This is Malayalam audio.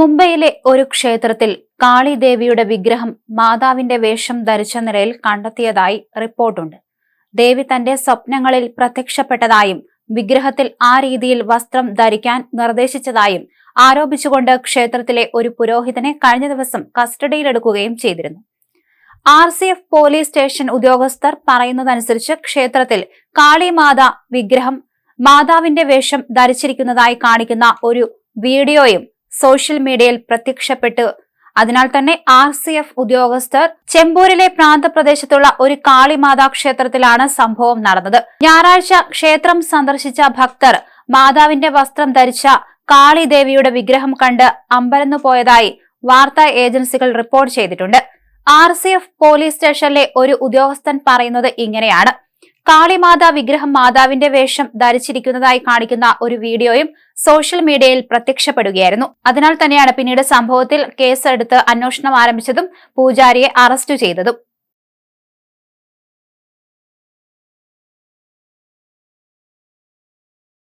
മുംബൈയിലെ ഒരു ക്ഷേത്രത്തിൽ കാളിദേവിയുടെ വിഗ്രഹം മാതാവിന്റെ വേഷം ധരിച്ച നിലയിൽ കണ്ടെത്തിയതായി റിപ്പോർട്ടുണ്ട്. ദേവി തന്റെ സ്വപ്നങ്ങളിൽ പ്രത്യക്ഷപ്പെട്ടതായും വിഗ്രഹത്തിൽ ആ രീതിയിൽ വസ്ത്രം ധരിക്കാൻ നിർദ്ദേശിച്ചതായും ആരോപിച്ചുകൊണ്ട് ക്ഷേത്രത്തിലെ ഒരു പുരോഹിതനെ കഴിഞ്ഞ ദിവസം കസ്റ്റഡിയിലെടുക്കുകയും ചെയ്തിരുന്നു. R C F police station ഉദ്യോഗസ്ഥർ പറയുന്നതനുസരിച്ച് ക്ഷേത്രത്തിൽ കാളിമാത വിഗ്രഹം മാതാവിന്റെ വേഷം ധരിച്ചിരിക്കുന്നതായി കാണിക്കുന്ന ഒരു വീഡിയോയും സോഷ്യൽ മീഡിയയിൽ പ്രത്യക്ഷപ്പെട്ടു. അതിനാൽ തന്നെ ആർ സി എഫ് ഉദ്യോഗസ്ഥർ ചെമ്പൂരിലെ പ്രാന്തപ്രദേശത്തുള്ള ഒരു കാളിമാതാ ക്ഷേത്രത്തിലാണ് സംഭവം നടന്നത്. ഞായറാഴ്ച ക്ഷേത്രം സന്ദർശിച്ച ഭക്തർ മാതാവിന്റെ വസ്ത്രം ധരിച്ച കാളിദേവിയുടെ വിഗ്രഹം കണ്ട് അമ്പരന്നു പോയതായി വാർത്താ ഏജൻസികൾ റിപ്പോർട്ട് ചെയ്തിട്ടുണ്ട്. ആർ സി എഫ് പോലീസ് സ്റ്റേഷനിലെ ഒരു ഉദ്യോഗസ്ഥൻ പറയുന്നത് ഇങ്ങനെയാണ്. കാളിമാതാ വിഗ്രഹം മാതാവിന്റെ വേഷം ധരിച്ചിരിക്കുന്നതായി കാണിക്കുന്ന ഒരു വീഡിയോയും സോഷ്യൽ മീഡിയയിൽ പ്രത്യക്ഷപ്പെടുകയായിരുന്നു. അതിനാൽ തന്നെയാണ് പിന്നീട് സംഭവത്തിൽ കേസെടുത്ത് അന്വേഷണം ആരംഭിച്ചതും പൂജാരിയെ അറസ്റ്റ് ചെയ്തതും.